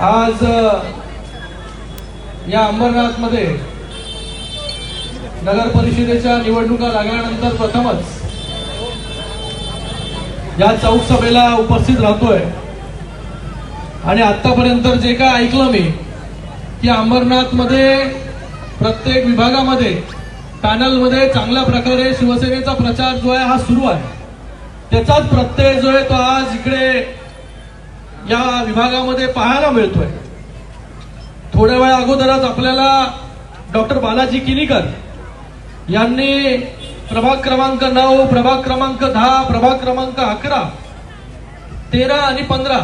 आज या अंबरनाथमध्ये नगर परिषदेच्या निवडणुका लागल्यानंतर प्रथमच या चौक सभेला उपस्थित राहतोय. आणि आतापर्यंत जे काय ऐकलं मी की अंबरनाथमध्ये प्रत्येक विभागामध्ये पॅनलमध्ये चांगल्या प्रकारे शिवसेनेचा प्रचार जो आहे हा सुरू आहे. त्याचाच प्रत्यय जो आहे तो आज इकडे या विभागामध्ये पाहायला मिळतोय. थोड्या वेळा अगोदरच आपल्याला डॉक्टर बालाजी किनीकर यांनी प्रभाग क्रमांक नऊ प्रभाग क्रमांक दहा प्रभाग क्रमांक अकरा तेरा आणि पंधरा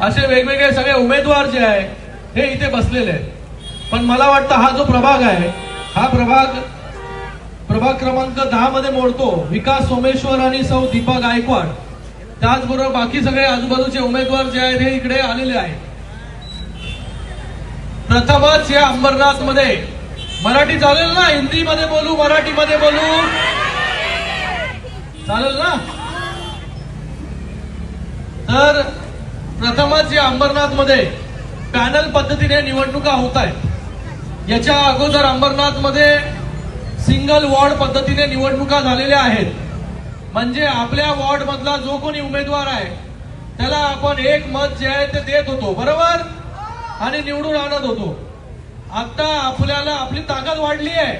असे वेगवेगळे सगळे उमेदवार जे आहे हे इथे बसलेले आहेत. पण मला वाटतं हा जो प्रभाग आहे हा प्रभाग प्रभाग क्रमांक दहा मध्ये मोडतो. विकास सोमेश्वर आणि सौ दीपा गायकवाड. त्याचबरोबर बाकी सगळे आजूबाजूचे उमेदवार जे आहेत हे इकडे आलेले आहेत. प्रथमच या अंबरनाथमध्ये मराठी चालेल ना? हिंदीमध्ये बोलू मराठीमध्ये बोलू? चालेल ना? तर प्रथमच या अंबरनाथमध्ये पॅनल पद्धतीने निवडणुका होत आहेत. याच्या अगोदर अंबरनाथमध्ये सिंगल वॉर्ड पद्धतीने निवडणुका झालेल्या आहेत. म्हणजे आपल्या वॉर्ड मधला जो कोणी उमेदवार आहे त्याला आपण एक मत जे आहे ते देत होतो बरोबर? आणि निवडून आणत होतो. आता आपल्याला आपली ताकद वाढली आहे.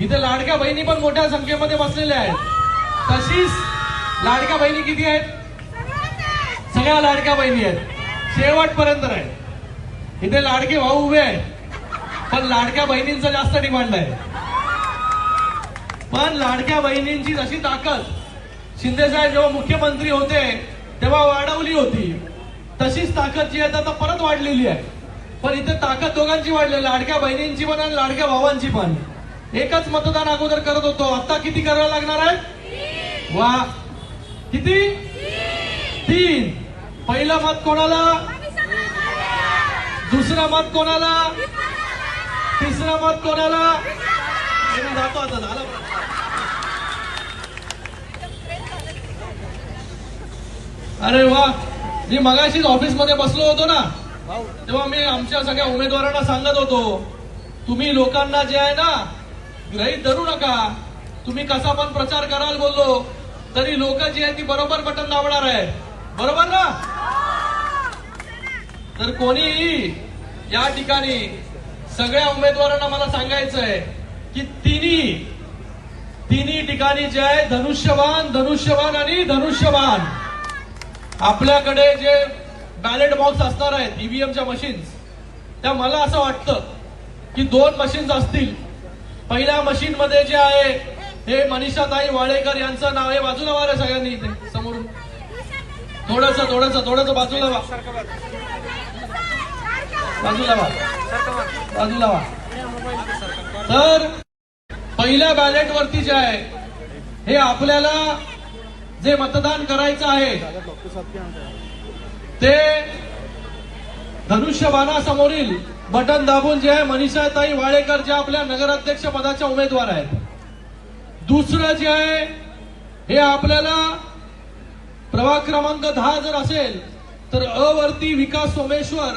इथे लाडक्या बहिणी पण मोठ्या संख्येमध्ये बसलेल्या आहेत. तशीच लाडक्या बहिणी किती आहेत? सगळ्या लाडक्या बहिणी आहेत. शेवटपर्यंत आहे इथे लाडके भाऊ उभे आहेत. पण लाडक्या बहिणींचा जास्त डिमांड आहे. पण लाडक्या बहिणींची जशी ताकद शिंदेसाहेब जेव्हा मुख्यमंत्री होते तेव्हा वाढवली होती. तशीच ताकद जी आहे तर आता परत वाढलेली आहे. पण इथे ताकद दोघांची वाढली लाडक्या बहिणींची पण आणि लाडक्या भावांची पण. एकच मतदान अगोदर करत होतो. आता किती करावं लागणार आहे? वा. किती? तीन. पहिलं मत कोणाला? दुसरं मत कोणाला? तिसरं मत कोणाला? जातो आता झालं. अरे वा मी मगाशीच ऑफिसमध्ये बसलो होतो ना. तेव्हा मी आमच्या सगळ्या उमेदवारांना सांगत होतो तुम्ही लोकांना जे आहे ना ग्रहित धरू नका. तुम्ही कसा पण प्रचार कराल बोललो तरी लोक जी आहे ती बरोबर बटन दाबणार आहे. बरोबर ना? तर कोणीही या ठिकाणी सगळ्या उमेदवारांना मला सांगायचंय की तिन्ही तिन्ही ठिकाणी जे आहे धनुष्यवान धनुष्यवान आणि धनुष्यवान. आपल्याकडे जे बॅलेट बॉक्स असणार आहेत ईव्हीएमच्या मशीन्स त्या मला असं वाटतं की दोन मशीन्स असतील. पहिल्या मशीन मध्ये जे आहे हे मनीषाताई वाळेकर यांचं नाव आहे. बाजूला वार सगळ्यांनी इथे समोरून. थोडस थोडस थोडस बाजूला वा. बाजूला वा. बाजूला वा. तर पहिल्या बॅलेट वरती जे आहे हे आपल्याला जे मतदान करायचं आहे ते धनुष्यबाणासमोरील बटन दाबून जे आहे मनीषाताई वाळेकर जे आपल्या नगराध्यक्ष पदाच्या उमेदवार आहेत. दुसरं जे आहे हे आपल्याला प्रभाग क्रमांक दहा जर असेल तर अवरती विकास सोमेश्वर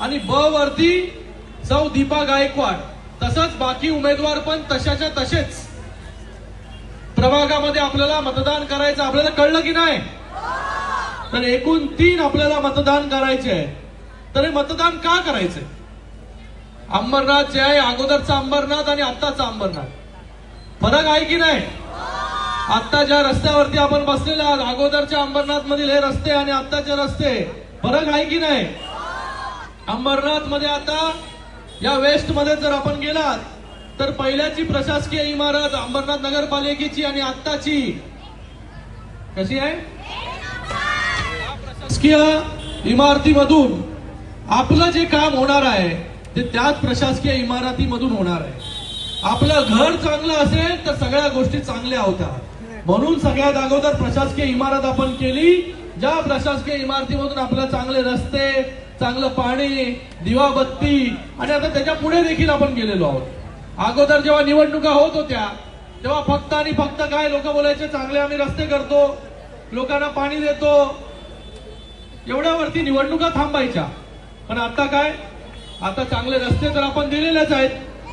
आणि ब वरती सौ दीपा गायकवाड. तसंच बाकी उमेदवार पण तशाच्या तसेच. प्रभागामध्ये आपल्याला मतदान करायचं आपल्याला कळलं की नाही? तर एकूण तीन आपल्याला मतदान करायचे आहे. तर हे मतदान का करायचंय? अंबरनाथ जे आहे अगोदरचा अंबरनाथ आणि आत्ताचा अंबरनाथ. फरक आहे की नाही? आत्ता ज्या रस्त्यावरती आपण बसलेले आहात अगोदरच्या अंबरनाथ मधील हे रस्ते आणि आत्ताचे रस्ते फरक आहे की नाही? अंबरनाथमध्ये आता या वेस्टमध्ये जर आपण गेलात तर पहिल्याची प्रशासकीय इमारत अंबरनाथ नगरपालिकेची आणि आत्ताची. कशी आहे? प्रशासकीय इमारतीमधून आपलं जे काम होणार आहे ते त्याच प्रशासकीय इमारतीमधून होणार आहे. आपलं घर चांगलं असेल तर सगळ्या गोष्टी चांगल्या होत्या म्हणून सगळ्यात अगोदर प्रशासकीय इमारत आपण केली. ज्या प्रशासकीय इमारतीमधून आपल्याला चांगले रस्ते चांगलं पाणी दिवाबत्ती आणि आता त्याच्या पुढे देखील आपण गेलेलो आहोत. अगोदर जेव्हा निवडणुका होत होत्या तेव्हा फक्त आणि फक्त काय लोक बोलायचे चांगले आम्ही रस्ते करतो लोकांना पाणी देतो. एवढ्यावरती निवडणुका थांबायच्या. पण आता काय? आता चांगले रस्ते तर आपण दिलेलेच आहेत.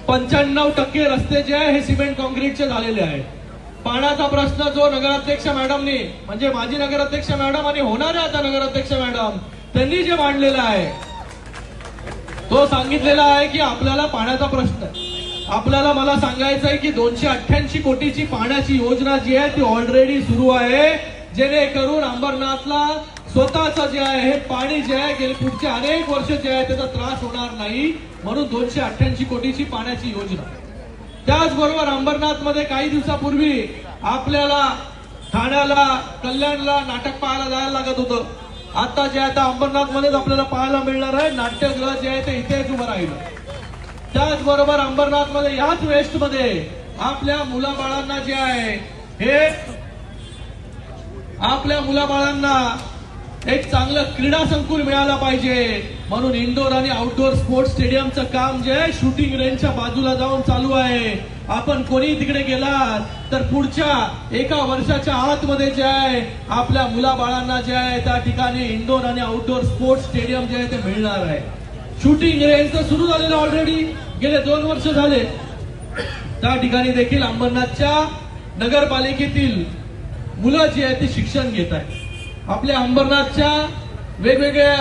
पंच्याण्णव टक्के रस्ते जे आहे हे सिमेंट कॉन्क्रीटचे झालेले आहेत. पाण्याचा प्रश्न जो नगराध्यक्ष मॅडमनी म्हणजे माजी नगराध्यक्ष मॅडम आणि होणाऱ्या आता नगराध्यक्ष मॅडम त्यांनी जे मांडलेलं आहे तो सांगितलेला आहे की आपल्याला पाण्याचा प्रश्न आहे. आपल्याला मला सांगायचं आहे की दोनशे अठ्ठ्याऐंशी कोटीची पाण्याची योजना जी आहे ती ऑलरेडी सुरू आहे. जेणेकरून अंबरनाथला स्वतःच जे आहे हे पाणी जे आहे गेले पुढचे अनेक वर्ष जे आहे त्याचा त्रास होणार नाही. म्हणून दोनशे अठ्ठ्याऐंशी कोटीची पाण्याची योजना. त्याचबरोबर अंबरनाथमध्ये काही दिवसापूर्वी आपल्याला ठाण्याला कल्याणला नाटक पाहायला जायला लागत होतं. आता जे आहे आता अंबरनाथ मध्येच आपल्याला पाहायला मिळणार आहे. नाट्यगृह जे आहे ते इथेच उभं राहिलं. त्याचबरोबर अंबरनाथमध्ये याच वेस्टमध्ये आपल्या मुलाबाळांना जे आहे हे आपल्या मुलाबाळांना एक चांगलं क्रीडा संकुल मिळालं पाहिजे. म्हणून इंडोर आणि आउटडोर स्पोर्ट्स स्टेडियमचं काम जे आहे शूटिंग रेंजच्या बाजूला जाऊन चालू आहे. आपण कोणी तिकडे गेलात तर पुढच्या एका वर्षाच्या आतमध्ये जे आहे आपल्या मुलाबाळांना जे आहे त्या ठिकाणी इंडोर आणि आउटडोर स्पोर्ट्स स्टेडियम जे आहे ते मिळणार आहे. शूटिंग रेंज तर सुरू झालेलं ऑलरेडी गेले दोन वर्ष झाले. त्या ठिकाणी देखील अंबरनाथच्या नगरपालिकेतील मुलं जी आहेत ती शिक्षण घेत आहेत. आपल्या अंबरनाथच्या वेगवेगळ्या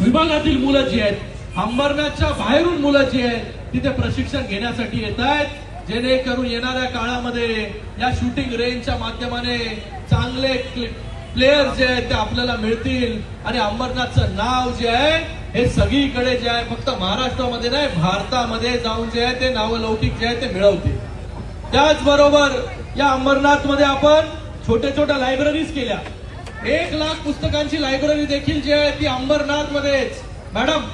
विभागातील मुलं जी आहेत अंबरनाथच्या बाहेरून मुलं जी आहेत तिथे प्रशिक्षण घेण्यासाठी येत आहेत. जेणेकरून येणाऱ्या काळामध्ये या शूटिंग रेंजच्या माध्यमाने चांगले प्लेयर जे आहेत ते आपल्याला मिळतील. आणि अंबरनाथचं नाव जे आहे हे सगळीकडे जे आहे फक्त महाराष्ट्रामध्ये नाही भारतामध्ये जाऊन जे आहे ते नावलौकिक जे आहे ते मिळवते. त्याचबरोबर या अंबरनाथमध्ये आपण छोट्या छोट्या लायब्ररीज केल्या. एक लाख पुस्तकांची लायब्ररी देखील जी आहे ती अंबरनाथ मध्येच मॅडम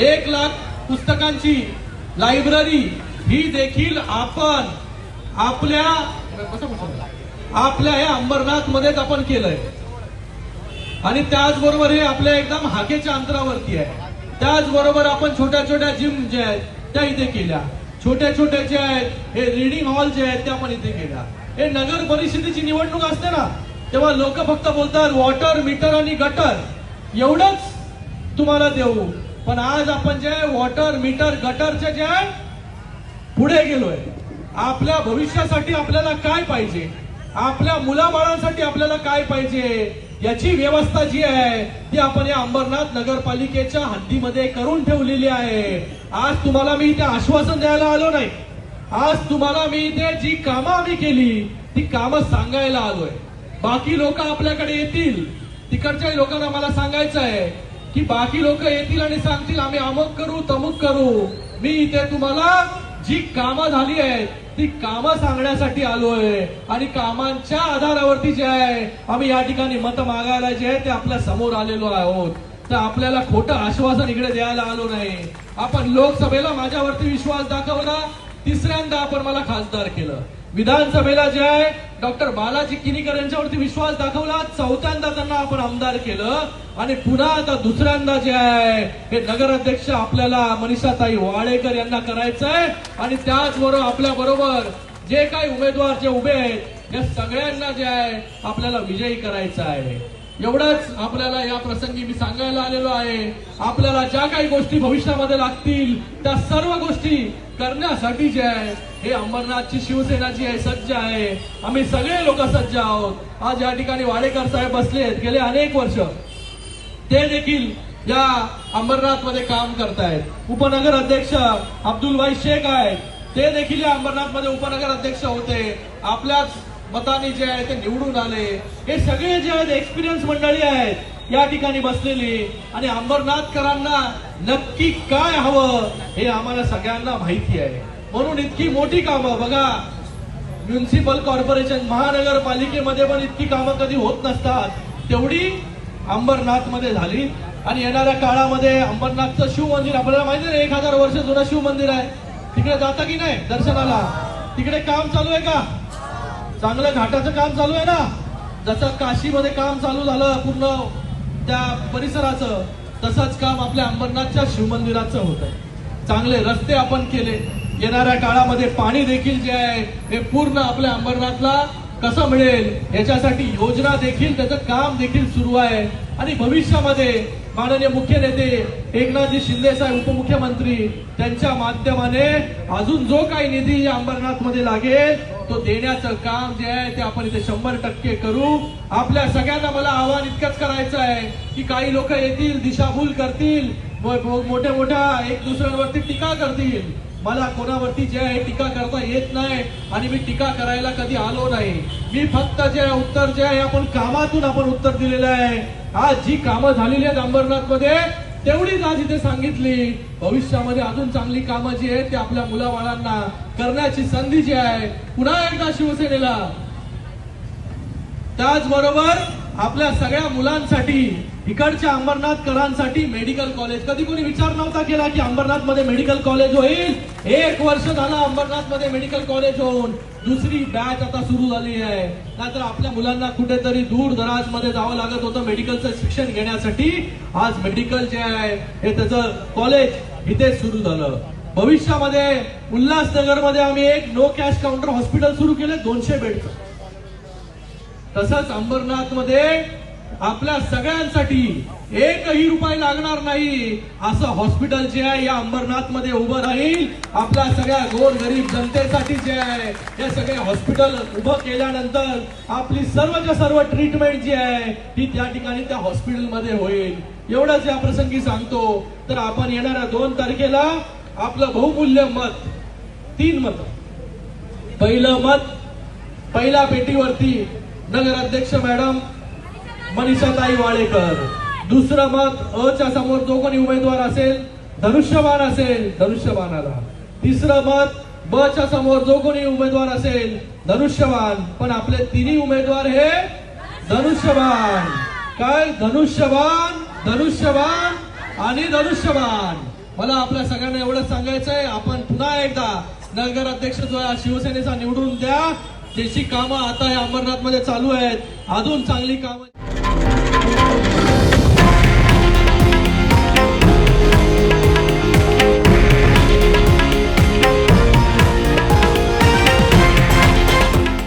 एक लाख पुस्तकांची लायब्ररी ही देखील आपण आपल्या आपल्या या अंबरनाथ मध्येच आपण केलंय. आणि त्याचबरोबर हे आपल्या एकदम हाकेच्या अंतरावरती आहे. त्याचबरोबर आपण छोट्या छोट्या जिम ज्या आहेत त्या इथे केल्या. छोट्या छोट्या ज्या आहेत हे रिडिंग हॉल जे आहेत त्या पण इथे केल्या. हे नगर परिषदेची निवडणूक असते ना तेव्हा लोक फक्त बोलतात वॉटर मीटर आणि गटर. एवढंच तुम्हाला देऊ. पण आज आपण जे वॉटर मीटर गटरचे जे आहे पुढे गेलोय. आपल्या भविष्यासाठी आपल्याला काय पाहिजे? आपल्या मुलाबाळांसाठी आपल्याला काय पाहिजे? याची व्यवस्था जी आहे ती आपण या अंबरनाथ नगरपालिकेच्या हद्दीमध्ये करून ठेवलेली आहे. आज तुम्हाला मी इथे आश्वासन द्यायला आलो नाही. आज तुम्हाला मी इथे जी कामं आम्ही केली ती कामं सांगायला आलोय. बाकी लोक आपल्याकडे येतील. तिकडच्या लोकांना मला सांगायचं आहे की बाकी लोक येतील आणि सांगतील आम्ही अमुक करू तमुक करू. मी इथे तुम्हाला जी कामं झाली आहेत ती कामं सांगण्यासाठी आलोय. आणि कामांच्या आधारावरती जे आहे आम्ही या ठिकाणी मत मागायला जे आहे ते आपल्यासमोर आलेलो आहोत. तर आपल्याला खोटं आश्वासन इकडे द्यायला आलो नाही. आपण लोकसभेला माझ्यावरती विश्वास दाखवला तिसऱ्यांदा आपण मला खासदार केलं. विधानसभेला जे आहे डॉक्टर बालाजी किनीकर यांच्यावरती विश्वास दाखवला. चौथ्यांदा त्यांना आपण आमदार केलं. आणि पुन्हा आता दुसऱ्यांदा जे आहे हे नगराध्यक्ष आपल्याला मनीषाताई वाळेकर यांना करायचंय. आणि त्याचबरोबर आपल्या बरोबर जे काही उमेदवार जे उभे आहेत या सगळ्यांना जे आहे आपल्याला विजयी करायचं आहे. एवढंच आपल्याला या प्रसंगी मी सांगायला आलेलो आहे. आपल्याला ज्या काही गोष्टी भविष्यामध्ये लागतील त्या सर्व गोष्टी करण्यासाठी जे आहे हे अंबरनाथची शिवसेना जी आहे सज्ज आहे. आम्ही सगळे लोक सज्ज आहोत. आज या ठिकाणी वाडेकर साहेब बसले आहेत गेले अनेक वर्ष. ते देखील या अंबरनाथमध्ये काम करतायत. उपनगर अध्यक्ष अब्दुल भाई शेख आहेत. ते देखील या अंबरनाथमध्ये उपनगर अध्यक्ष होते. आपल्याच मताने जे आहे ते निवडून आले. हे सगळे जे आहेत एक्सपिरियन्स मंडळी आहेत या ठिकाणी बसलेली. आणि अंबरनाथकरांना नक्की काय हवं हे आम्हाला सगळ्यांना माहिती आहे. म्हणून इतकी मोठी कामं बघा. म्युन्सिपल कॉर्पोरेशन महानगरपालिकेमध्ये पण इतकी कामं कधी होत नसतात. तेवढी अंबरनाथमध्ये झाली. आणि येणाऱ्या काळामध्ये अंबरनाथचं शिव मंदिर आपल्याला माहिती आहे एक हजार वर्ष जुनं शिव मंदिर आहे. तिकडे जाता की नाही? दर्शनाला. तिकडे काम चालू आहे का? चांगलं घाटाचं काम चालू आहे ना? जसं काशीमध्ये काम चालू झालं पूर्ण त्या परिसराचं तसंच काम आपल्या अंबरनाथच्या शिवमंदिराचं होत आहे. चांगले रस्ते आपण केले. येणाऱ्या काळामध्ये पाणी देखील जे आहे हे पूर्ण आपल्या अंबरनाथला कसं मिळेल याच्यासाठी योजना देखील त्याचं काम देखील सुरू आहे. आणि भविष्यामध्ये माननीय मुख्य नेते एकनाथजी शिंदे साहेब उपमुख्यमंत्री त्यांच्या माध्यमाने अजून जो काही निधी या अंबरनाथमध्ये लागेल तो देण्याचं काम जे आहे ते आपण इथे शंभर टक्के करू. आपल्या सगळ्यांना मला आव्हान इतकंच करायचं आहे की काही लोक येतील दिशाभूल करतील मोठ्या मोठ्या एक दुसऱ्यांवरती टीका करतील. मला कोणावरती जे आहे टीका करता येत नाही आणि मी टीका करायला कधी आलो नाही. मी फक्त जे उत्तर जे आहे आपण कामातून आपण उत्तर दिलेलं आहे. आज जी कामं झालेली आहेत अंबरनाथमध्ये तेवढीच आज इथे सांगितली. भविष्यामध्ये अजून चांगली कामं जी आहेत ती आपल्या मुलाबाळांना करण्याची संधी जी आहे पुन्हा एकदा शिवसेनेला. त्याचबरोबर आपल्या सगळ्या मुलांसाठी इकडच्या अंबरनाथ करांसाठी मेडिकल कॉलेज. कधी कोणी विचार नव्हता केला की अंबरनाथमध्ये मेडिकल कॉलेज होईल? एक वर्ष झालं अंबरनाथमध्ये मेडिकल कॉलेज होऊन. दुसरी बॅच आता सुरू झाली आहे. नाहीतर आपल्या मुलांना कुठेतरी दूर दराजमध्ये जावं लागत होतं मेडिकलचं शिक्षण घेण्यासाठी. आज मेडिकल जे आहे हे त्याचं कॉलेज इथे सुरू झालं. भविष्यामध्ये उल्हासनगरमध्ये आम्ही एक नो कॅश काउंटर हॉस्पिटल सुरू केले दोनशे बेडचं तसंच अंबरनाथमध्ये आपल्या सगळ्यांसाठी एकही रुपये लागणार नाही असं हॉस्पिटल जे आहे या अंबरनाथमध्ये उभं राहील. आपल्या सगळ्या गोर गरीब जनतेसाठी जे आहे हे सगळे हॉस्पिटल उभं केल्यानंतर आपली सर्वच्या सर्व ट्रीटमेंट जी आहे ती त्या ठिकाणी त्या हॉस्पिटलमध्ये होईल. एवढंच या प्रसंगी सांगतो. तर आपण येणाऱ्या दोन तारखेला आपलं बहुमूल्य मत तीन मत. पहिलं मत पहिल्या पेटीवरती नगराध्यक्ष मॅडम मनीषाताई वाळेकर. दुसरं मत अच्या समोर जो कोणी उमेदवार असेल धनुष्यबाण असेल धनुष्यबाणाला. तिसरं मत ब च्या समोर जो कोणी उमेदवार असेल धनुष्यबाण. पण आपले तिन्ही उमेदवार हे धनुष्यबाण. काय? धनुष्यबाण धनुष्यबाण आणि धनुष्यबाण. मला आपल्या सगळ्यांना एवढं सांगायचं आहे आपण पुन्हा एकदा नगराध्यक्ष जो आहे शिवसेनेचा निवडून द्या. ज्याची कामं आता या अंबरनाथमध्ये चालू आहेत. अजून चांगली कामं